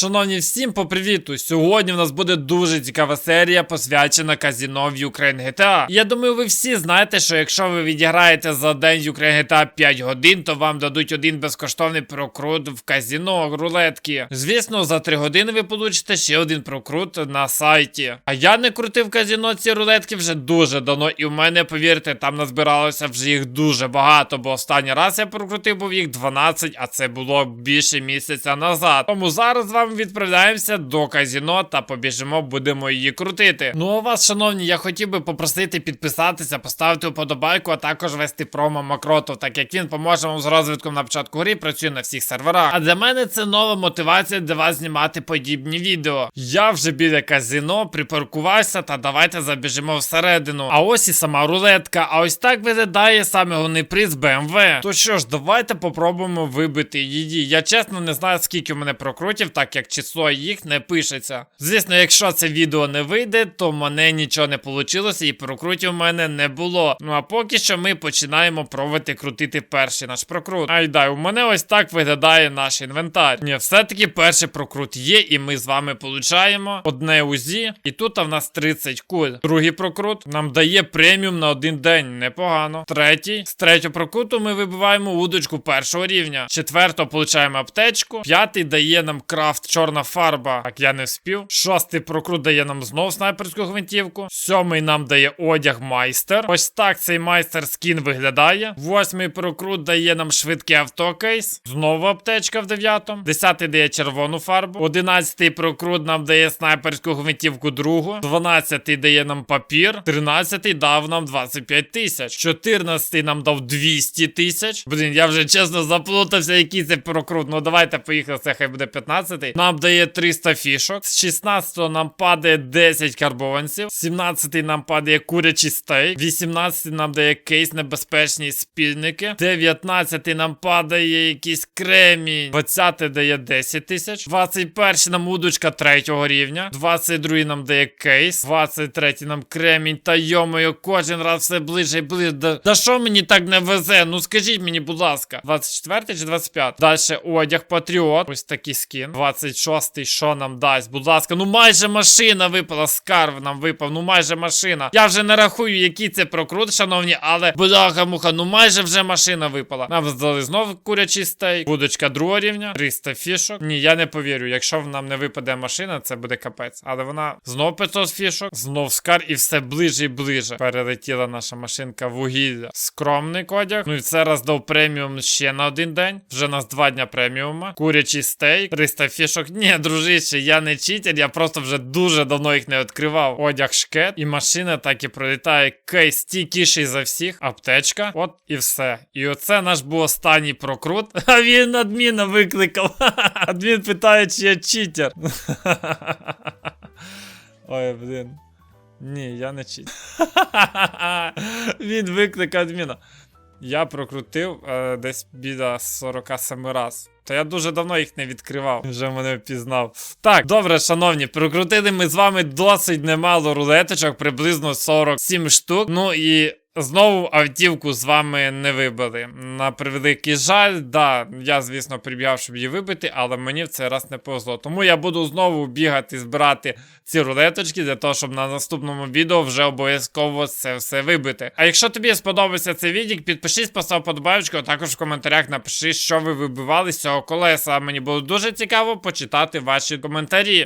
Шановні, всім по привіту! Сьогодні в нас буде дуже цікава серія, посвячена казіно в Ukraine GTA. Я думаю, ви всі знаєте, що якщо ви відіграєте за день Ukraine GTA 5 годин, то вам дадуть один безкоштовний прокрут в казіно рулетки. Звісно, за 3 години ви получите ще один прокрут на сайті. А я не крутив казіно ці рулетки вже дуже давно, і в мене, повірте, там назбиралося вже їх дуже багато, бо останній раз я прокрутив був їх 12, а це було більше місяця назад. Тому зараз з вами відправляємося до казіно та побіжимо, будемо її крутити. Ну а вас, шановні, я хотів би попросити підписатися, поставити вподобайку, а також вести промо Макротов, так як він поможе вам з розвитком на початку гри, працює на всіх серверах. А для мене це нова мотивація для вас знімати подібні відео. Я вже біля казино припаркувався, та давайте забіжимо всередину. А ось і сама рулетка. А ось так виглядає саме головний приз BMW. То що ж, давайте попробуємо вибити її. Я чесно не знаю, скільки у мене прокрутів, так як число їх не пишеться. Звісно, якщо це відео не вийде, то в мене нічого не вийшло і прокрутів у мене не було. Ну а поки що ми починаємо пробувати крутити перший наш прокрут. Айдай, у мене ось так виглядає наш інвентар. Ні, все-таки перший прокрут є, і ми з вами получаємо одне УЗІ. І тут в нас 30 куль. Другий прокрут нам дає преміум на один день. Непогано. Третій. З третього прокруту ми вибиваємо удочку першого рівня. Четвертого получаємо аптечку. П'ятий дає нам крафт чорна фарба. Так я не вспів. Шостий прокрут дає нам знов снайперську гвинтівку. Сьомий нам дає одяг майстер. Ось так цей майстер скін виглядає. Восьмий прокрут дає нам швидкий автокейс. Знову аптечка в дев'ятому. Десятий дає червону фарбу. Одинадцятий прокрут нам дає снайперську гвинтівку другу. Дванадцятий дає нам папір. Тринадцятий дав нам 25 тисяч. Чотирнадцятий нам дав 200 тисяч. Блін, я вже чесно заплутався, який це прокрут. Ну давайте поїхали, це хай буде 15. Нам дає 300 фішок. З 16 нам падає 10 карбованців. 17 нам падає курячий стейк. 18 нам дає кейс небезпечні спільники. 19 нам падає якийсь кремінь. 20 дає 10 тисяч. 21 нам удочка третього рівня. 22 нам дає кейс. 23 нам кремінь. Та йомою, кожен раз все ближче і ближче. Да, да що мені так не везе? Ну скажіть мені, будь ласка. 24 чи 25? Далі одяг Патріот. Ось такий скін. 26 що нам дасть? Будь ласка, ну майже машина випала. Скарв нам випав. Ну майже машина. Я вже не рахую, який це прокрут, шановні, але бляха муха, ну майже вже машина випала. Нам здали знову курячий стейк. Будочка другого рівня. 300 фішок. Ні, я не повірю. Якщо нам не випаде машина, це буде капець. Але вона знов 500 фішок, знов скар і все ближче і ближче. Перелетіла наша машинка вугілля. Скромний одяг. Ну і це раз дав преміум ще на один день. Вже нас два дня преміума. Курячий стейк, 300 фішок. Ні, дружище, я не читер, я просто вже дуже давно їх не відкривав. Одяг шкет, і машина так і пролітає. Кейс стійкіший за всіх. Аптечка. От і все. І оце наш був останній прокрут. А він адміна викликав. Адмін питає, чи я читер. Ой, блін. Ні, я не чит. Він викликав адміна. Я прокрутив е, десь біля 47 раз. То я дуже давно їх не відкривав. Вже мене впізнав. Так, добре, шановні, прокрутили ми з вами досить немало рулеточок, приблизно 47 штук. Ну і. Знову автівку з вами не вибили. На превеликий жаль, да, я, звісно, прибігав, щоб її вибити, але мені в цей раз не повезло. Тому я буду знову бігати, збирати ці рулеточки для того, щоб на наступному відео вже обов'язково це все вибити. А якщо тобі сподобався цей відік, підпишись, постав подобаючку, а також в коментарях напиши, що ви вибивали з цього колеса. Мені було дуже цікаво почитати ваші коментарі.